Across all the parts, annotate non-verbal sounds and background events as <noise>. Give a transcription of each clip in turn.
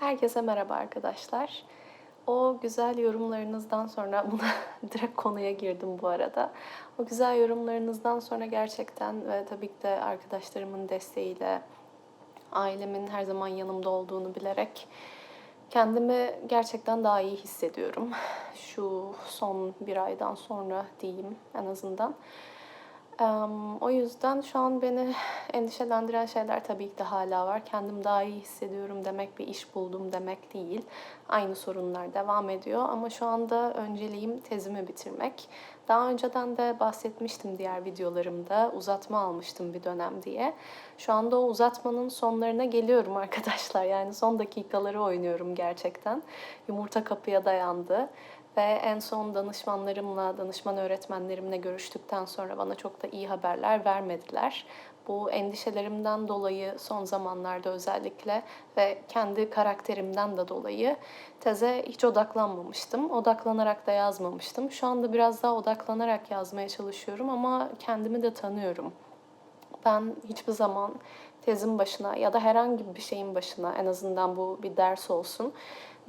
Herkese merhaba arkadaşlar. O güzel yorumlarınızdan sonra <laughs> buna direkt konuya girdim bu arada. O güzel yorumlarınızdan sonra gerçekten ve tabii ki de arkadaşlarımın desteğiyle ailemin her zaman yanımda olduğunu bilerek kendimi gerçekten daha iyi hissediyorum. Şu son bir aydan sonra diyeyim en azından. O yüzden şu an beni <sighs> endişelendiren şeyler tabii ki de hala var. Kendim daha iyi hissediyorum demek bir iş buldum demek değil. Aynı sorunlar devam ediyor ama şu anda önceliğim tezimi bitirmek. Daha önceden de bahsetmiştim diğer videolarımda. Uzatma almıştım bir dönem diye. Şu anda o uzatmanın sonlarına geliyorum <laughs> arkadaşlar. Yani son dakikaları oynuyorum gerçekten. Yumurta kapıya dayandı. Ve en son danışmanlarımla, danışman öğretmenlerimle görüştükten sonra bana çok da iyi haberler vermediler. Bu endişelerimden dolayı son zamanlarda özellikle ve kendi karakterimden de dolayı teze hiç odaklanmamıştım. Odaklanarak da yazmamıştım. Şu anda biraz daha odaklanarak yazmaya çalışıyorum ama kendimi de tanıyorum. Ben hiçbir zaman tezin başına ya da herhangi bir şeyin başına en azından bu bir ders olsun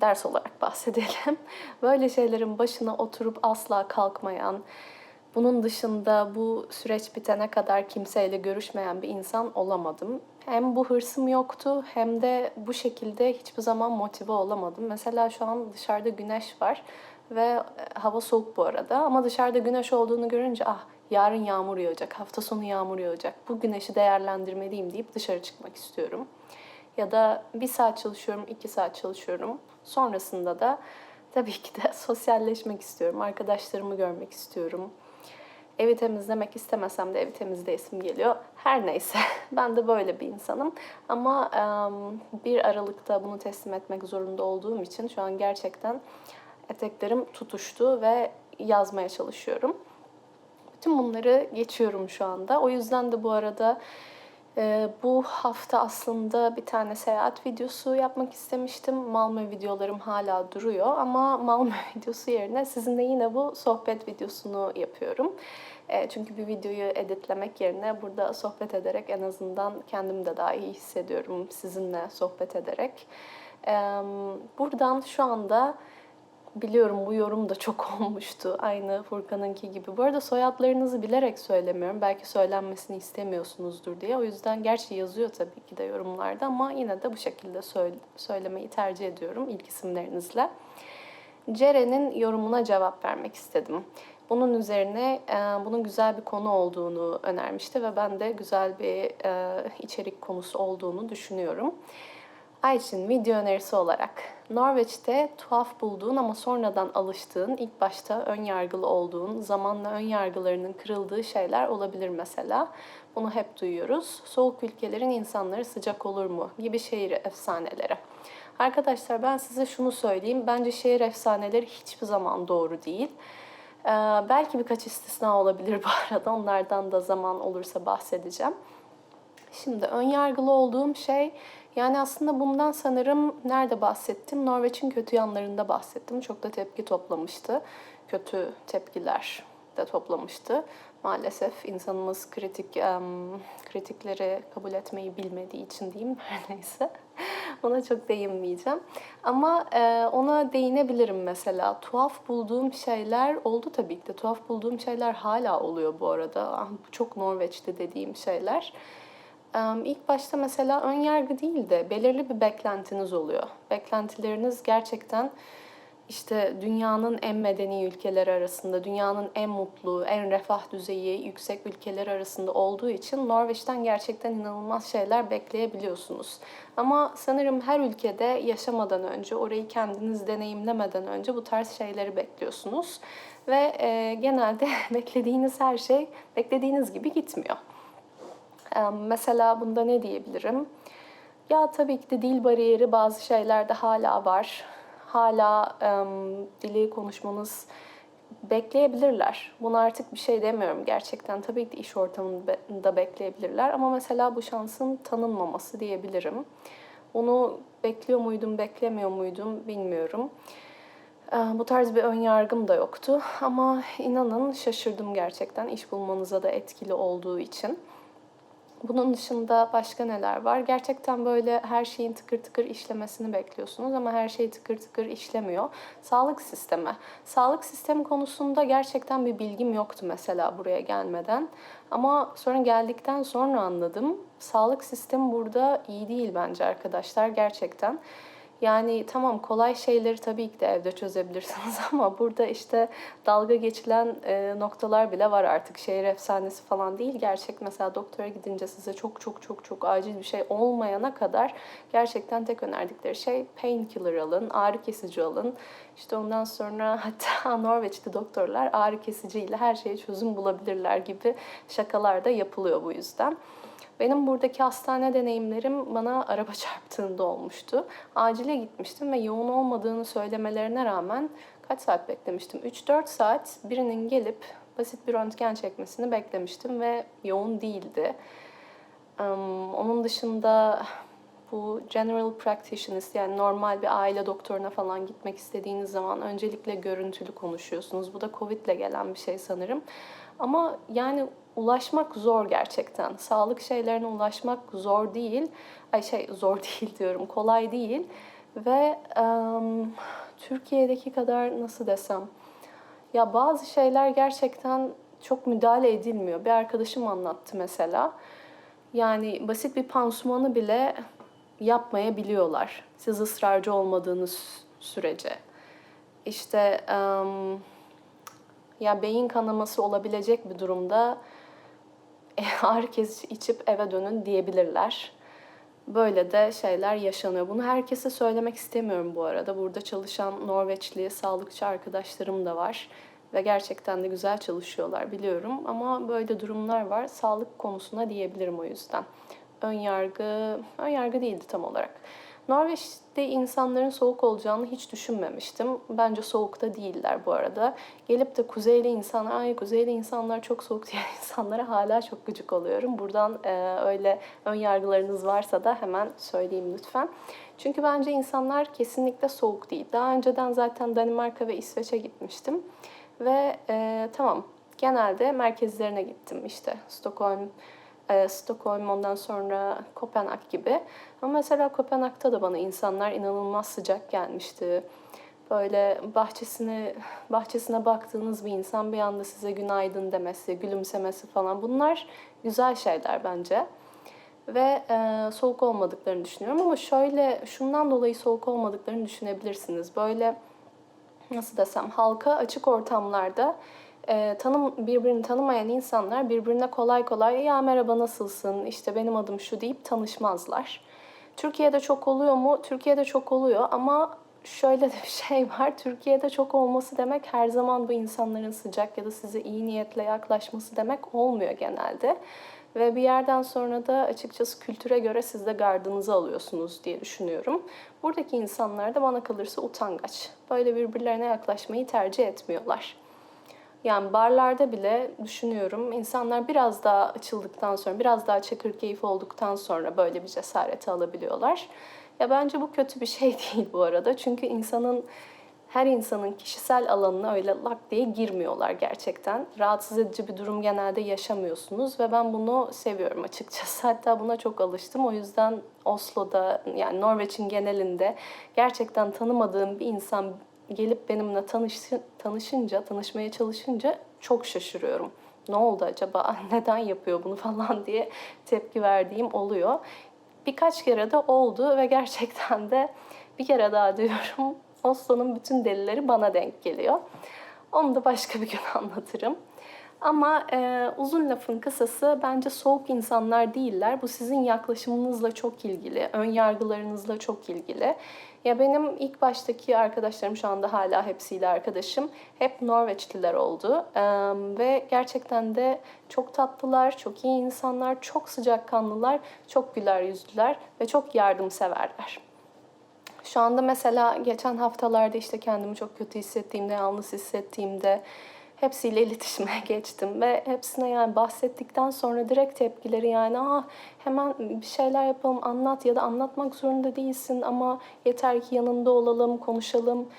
ders olarak <laughs> bahsedelim. Böyle şeylerin başına oturup asla kalkmayan, bunun dışında bu süreç bitene kadar kimseyle görüşmeyen bir insan olamadım. Hem bu hırsım yoktu hem de bu şekilde hiçbir zaman motive olamadım. Mesela şu an dışarıda güneş var ve hava soğuk bu arada ama dışarıda güneş olduğunu görünce ah yarın yağmur yağacak, hafta sonu yağmur yağacak, bu güneşi değerlendirmeliyim deyip dışarı çıkmak istiyorum. Ya da bir saat çalışıyorum, iki saat çalışıyorum. Sonrasında da tabii ki de <laughs> sosyalleşmek istiyorum, arkadaşlarımı görmek istiyorum. Evi temizlemek istemesem de evi temizleyesim geliyor. Her neyse <laughs> ben de böyle bir insanım. Ama bir Aralık'ta bunu teslim etmek zorunda olduğum için şu an gerçekten eteklerim tutuştu ve yazmaya çalışıyorum. Bütün bunları geçiyorum şu anda. O yüzden de bu arada ee, bu hafta aslında bir tane seyahat videosu yapmak istemiştim. Malmö videolarım hala duruyor ama <laughs> Malmö videosu yerine sizinle yine bu sohbet videosunu yapıyorum. Ee, çünkü bir videoyu editlemek yerine burada sohbet ederek en azından kendimi de daha iyi hissediyorum sizinle sohbet ederek. Ee, buradan şu anda Biliyorum bu yorum da çok <laughs> olmuştu. Aynı Furkan'ınki gibi. Bu arada soyadlarınızı bilerek söylemiyorum. Belki söylenmesini istemiyorsunuzdur diye. O yüzden gerçi yazıyor tabii ki de yorumlarda ama yine de bu şekilde söylemeyi tercih ediyorum ilk isimlerinizle. Ceren'in yorumuna cevap vermek istedim. Bunun üzerine e, bunun güzel bir konu olduğunu önermişti ve ben de güzel bir e, içerik konusu olduğunu düşünüyorum. Ayçin video önerisi olarak Norveç'te tuhaf bulduğun ama sonradan alıştığın, ilk başta ön yargılı olduğun, zamanla ön yargılarının kırıldığı şeyler olabilir mesela. Bunu hep duyuyoruz. Soğuk ülkelerin insanları sıcak olur mu gibi şehir efsaneleri. Arkadaşlar ben size şunu söyleyeyim. Bence şehir efsaneleri hiçbir zaman doğru değil. Ee, belki birkaç istisna olabilir bu <laughs> arada. Onlardan da zaman olursa bahsedeceğim. Şimdi ön yargılı olduğum şey yani aslında bundan sanırım nerede bahsettim? Norveç'in kötü yanlarında bahsettim. Çok da tepki toplamıştı. Kötü tepkiler de toplamıştı. Maalesef insanımız kritik um, kritikleri kabul etmeyi bilmediği için diyeyim <laughs> her neyse. Ona çok değinmeyeceğim. Ama e, ona değinebilirim mesela. Tuhaf bulduğum şeyler oldu tabii ki de. Tuhaf bulduğum şeyler hala oluyor bu arada. Ah, çok Norveç'te dediğim şeyler. İlk başta mesela ön yargı değil de belirli bir beklentiniz oluyor. Beklentileriniz gerçekten işte dünyanın en medeni ülkeleri arasında, dünyanın en mutlu, en refah düzeyi yüksek ülkeleri arasında olduğu için Norveç'ten gerçekten inanılmaz şeyler bekleyebiliyorsunuz. Ama sanırım her ülkede yaşamadan önce, orayı kendiniz deneyimlemeden önce bu tarz şeyleri bekliyorsunuz. Ve e, genelde <laughs> beklediğiniz her şey beklediğiniz gibi gitmiyor. Mesela bunda ne diyebilirim? Ya tabii ki de dil bariyeri bazı şeylerde hala var. Hala dili konuşmanız bekleyebilirler. Buna artık bir şey demiyorum gerçekten. Tabii ki de iş ortamında bekleyebilirler ama mesela bu şansın tanınmaması diyebilirim. Onu bekliyor muydum, beklemiyor muydum bilmiyorum. Bu tarz bir ön yargım da yoktu ama inanın şaşırdım gerçekten iş bulmanıza da etkili olduğu için. Bunun dışında başka neler var? Gerçekten böyle her şeyin tıkır tıkır işlemesini bekliyorsunuz ama her şey tıkır tıkır işlemiyor. Sağlık sistemi. Sağlık sistemi konusunda gerçekten bir bilgim yoktu mesela buraya gelmeden. Ama sonra geldikten sonra anladım. Sağlık sistemi burada iyi değil bence arkadaşlar gerçekten. Yani tamam kolay şeyleri tabii ki de evde çözebilirsiniz <laughs> ama burada işte dalga geçilen e, noktalar bile var artık. Şehir efsanesi falan değil. Gerçek mesela doktora gidince size çok çok çok çok acil bir şey olmayana kadar gerçekten tek önerdikleri şey painkiller alın, ağrı kesici alın. İşte ondan sonra <laughs> hatta Norveç'te doktorlar ağrı kesiciyle her şeye çözüm bulabilirler gibi şakalar da yapılıyor bu yüzden. Benim buradaki hastane deneyimlerim bana araba <laughs> çarptığında olmuştu. Acile gitmiştim ve yoğun olmadığını söylemelerine rağmen kaç saat beklemiştim? 3-4 saat birinin gelip basit bir röntgen çekmesini beklemiştim ve yoğun değildi. Onun dışında bu general practitioners yani normal bir aile doktoruna falan gitmek istediğiniz zaman öncelikle görüntülü konuşuyorsunuz. Bu da Covid ile gelen bir şey sanırım. Ama yani ulaşmak zor gerçekten. Sağlık şeylerine ulaşmak zor değil. Ay şey <laughs> zor değil diyorum. Kolay değil. Ve um, Türkiye'deki kadar nasıl desem ya bazı şeyler gerçekten çok müdahale edilmiyor. Bir arkadaşım anlattı mesela. Yani basit bir pansumanı bile yapmayabiliyorlar. Siz ısrarcı olmadığınız sürece. İşte um, ya beyin kanaması olabilecek bir durumda <laughs> ağrı kesici içip eve dönün diyebilirler. Böyle de şeyler yaşanıyor. Bunu herkese söylemek istemiyorum bu arada. Burada çalışan Norveçli sağlıkçı arkadaşlarım da var. Ve gerçekten de güzel çalışıyorlar biliyorum. Ama böyle durumlar var. Sağlık konusuna diyebilirim o yüzden. Ön yargı, ön yargı değildi tam olarak. Norveç'te insanların soğuk olacağını hiç düşünmemiştim. Bence soğukta değiller bu arada. Gelip de kuzeyli insanlar, ay kuzeyli insanlar çok soğuk <laughs> diyen insanlara hala çok gıcık oluyorum. Buradan e, öyle ön yargılarınız varsa da hemen söyleyeyim lütfen. Çünkü bence insanlar kesinlikle soğuk değil. Daha önceden zaten Danimarka ve İsveç'e gitmiştim. Ve e, tamam genelde merkezlerine gittim işte Stockholm, e, Stockholm ondan sonra Kopenhag gibi. Ama mesela Kopenhag'da da bana insanlar inanılmaz sıcak gelmişti. Böyle bahçesine bahçesine baktığınız bir insan bir anda size günaydın demesi, gülümsemesi falan bunlar güzel şeyler bence. Ve e, soğuk olmadıklarını düşünüyorum ama şöyle şundan dolayı soğuk olmadıklarını düşünebilirsiniz. Böyle nasıl desem halka açık ortamlarda e, tanım birbirini tanımayan insanlar birbirine kolay kolay ya merhaba nasılsın işte benim adım şu deyip tanışmazlar. Türkiye'de çok oluyor mu? Türkiye'de çok oluyor ama şöyle de bir şey var. Türkiye'de çok olması demek her zaman bu insanların sıcak ya da size iyi niyetle yaklaşması demek olmuyor genelde. Ve bir yerden sonra da açıkçası kültüre göre siz de gardınızı alıyorsunuz diye düşünüyorum. Buradaki insanlar da bana kalırsa utangaç. Böyle birbirlerine yaklaşmayı tercih etmiyorlar. Yani barlarda bile düşünüyorum insanlar biraz daha açıldıktan sonra, biraz daha çakır keyif olduktan sonra böyle bir cesareti alabiliyorlar. Ya bence bu kötü bir şey <laughs> değil bu arada. Çünkü insanın her insanın kişisel alanına öyle lak diye girmiyorlar gerçekten. Rahatsız edici bir durum genelde yaşamıyorsunuz ve ben bunu seviyorum açıkçası. <laughs> Hatta buna çok alıştım. O yüzden Oslo'da yani Norveç'in genelinde gerçekten tanımadığım bir insan gelip benimle tanışı, tanışınca, tanışmaya çalışınca çok şaşırıyorum. Ne oldu acaba? <laughs> Neden yapıyor bunu falan <laughs> diye tepki verdiğim oluyor. Birkaç kere de oldu ve gerçekten de bir kere daha diyorum <laughs> Oslo'nun bütün delileri bana denk geliyor. Onu da başka bir gün anlatırım. Ama e, uzun lafın kısası bence soğuk insanlar değiller. Bu sizin yaklaşımınızla çok ilgili, ön yargılarınızla çok ilgili. Ya benim ilk baştaki arkadaşlarım şu anda hala hepsiyle arkadaşım. Hep Norveçliler oldu. Ee, ve gerçekten de çok tatlılar, çok iyi insanlar, çok sıcakkanlılar, çok güler yüzlüler ve çok yardımseverler. Şu anda mesela geçen haftalarda işte kendimi çok kötü hissettiğimde, yalnız hissettiğimde hepsiyle iletişime <laughs> geçtim ve hepsine yani bahsettikten sonra direkt tepkileri yani ah hemen bir şeyler yapalım anlat ya da anlatmak zorunda değilsin ama yeter ki yanında olalım konuşalım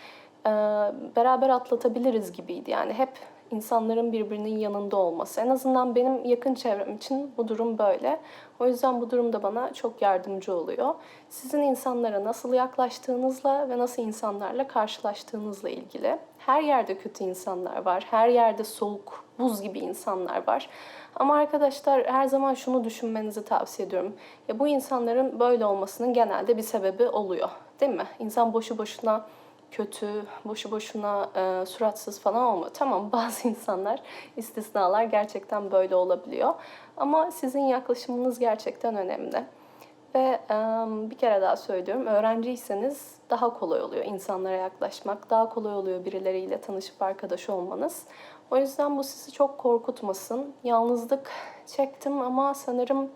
beraber atlatabiliriz gibiydi. Yani hep insanların birbirinin yanında olması. En azından benim yakın çevrem için bu durum böyle. O yüzden bu durum da bana çok yardımcı oluyor. Sizin insanlara nasıl yaklaştığınızla ve nasıl insanlarla karşılaştığınızla ilgili. Her yerde kötü insanlar var. Her yerde soğuk, buz gibi insanlar var. Ama arkadaşlar her zaman şunu düşünmenizi tavsiye ediyorum. Ya bu insanların böyle olmasının genelde bir sebebi oluyor. Değil mi? İnsan boşu boşuna kötü, boşu boşuna e, suratsız falan olmuyor. Tamam <laughs> bazı insanlar, istisnalar gerçekten böyle olabiliyor. Ama sizin yaklaşımınız gerçekten önemli. Ve e, bir kere daha söylüyorum, öğrenciyseniz daha kolay oluyor insanlara yaklaşmak, daha kolay oluyor birileriyle tanışıp arkadaş olmanız. O yüzden bu sizi çok korkutmasın. Yalnızlık çektim ama sanırım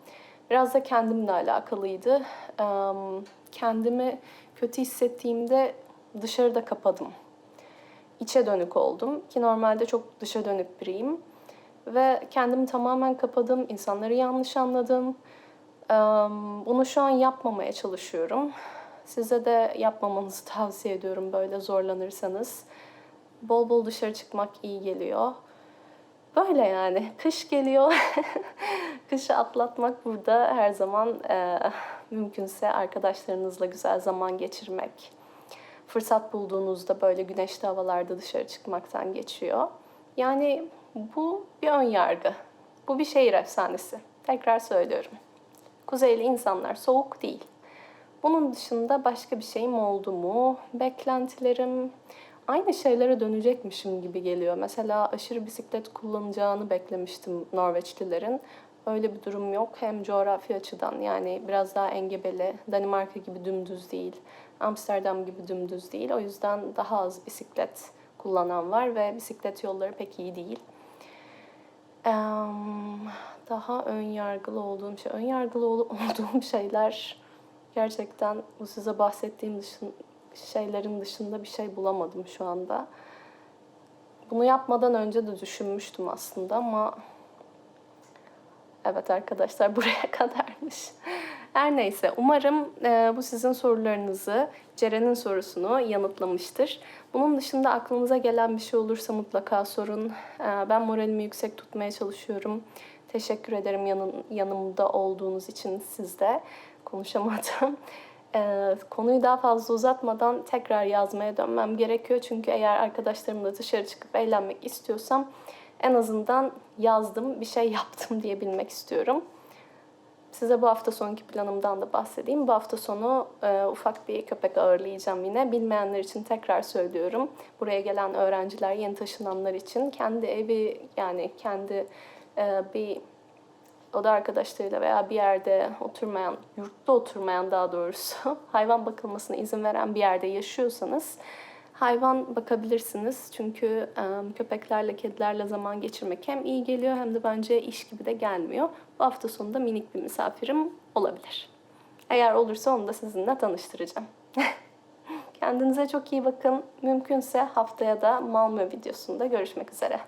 biraz da kendimle alakalıydı. E, kendimi kötü hissettiğimde dışarıda kapadım. İçe dönük oldum ki normalde çok dışa dönük biriyim. Ve kendimi tamamen kapadım, insanları yanlış anladım. Bunu şu an yapmamaya çalışıyorum. Size de yapmamanızı <laughs> tavsiye ediyorum böyle zorlanırsanız. Bol bol dışarı çıkmak iyi geliyor. Böyle yani. Kış geliyor. <laughs> Kışı atlatmak burada her zaman e, mümkünse arkadaşlarınızla güzel zaman geçirmek. Fırsat bulduğunuzda böyle güneşli havalarda dışarı çıkmaktan geçiyor. Yani bu bir ön yargı. Bu bir şehir efsanesi. Tekrar söylüyorum. Kuzeyli insanlar soğuk değil. Bunun dışında başka bir şeyim oldu mu? Beklentilerim aynı şeylere dönecekmişim gibi geliyor. Mesela aşırı bisiklet kullanacağını beklemiştim Norveçlilerin. Öyle bir durum yok. Hem coğrafi açıdan yani biraz daha engebeli, Danimarka gibi dümdüz değil, Amsterdam gibi dümdüz değil. O yüzden daha az bisiklet kullanan var ve bisiklet yolları pek iyi değil. Daha ön yargılı olduğum şey, ön yargılı <laughs> olduğum şeyler gerçekten bu size bahsettiğim dışın, şeylerin dışında bir şey bulamadım şu anda. Bunu yapmadan önce de düşünmüştüm aslında ama Evet arkadaşlar <laughs> buraya kadarmış. Her neyse umarım e, bu sizin sorularınızı, Ceren'in sorusunu yanıtlamıştır. Bunun dışında aklınıza gelen bir şey olursa mutlaka sorun. E, ben moralimi yüksek tutmaya çalışıyorum. Teşekkür ederim yanın, yanımda olduğunuz için sizde. Konuşamadım. E, konuyu daha fazla uzatmadan tekrar yazmaya dönmem gerekiyor. Çünkü eğer arkadaşlarımla dışarı çıkıp eğlenmek istiyorsam en azından yazdım, bir şey <laughs> yaptım diyebilmek istiyorum. Size bu hafta sonki planımdan da bahsedeyim. Bu hafta sonu e, ufak bir köpek ağırlayacağım yine. Bilmeyenler için tekrar söylüyorum. Buraya gelen öğrenciler, yeni taşınanlar için kendi evi yani kendi e, bir oda arkadaşlarıyla veya bir yerde oturmayan, yurtta oturmayan daha doğrusu <laughs> hayvan bakılmasına izin veren bir yerde yaşıyorsanız hayvan bakabilirsiniz. Çünkü köpeklerle, kedilerle zaman geçirmek hem iyi geliyor hem de bence iş gibi de gelmiyor. Bu hafta sonunda minik bir misafirim olabilir. Eğer olursa onu da sizinle tanıştıracağım. <laughs> Kendinize çok iyi bakın. Mümkünse haftaya da Malmö videosunda görüşmek üzere.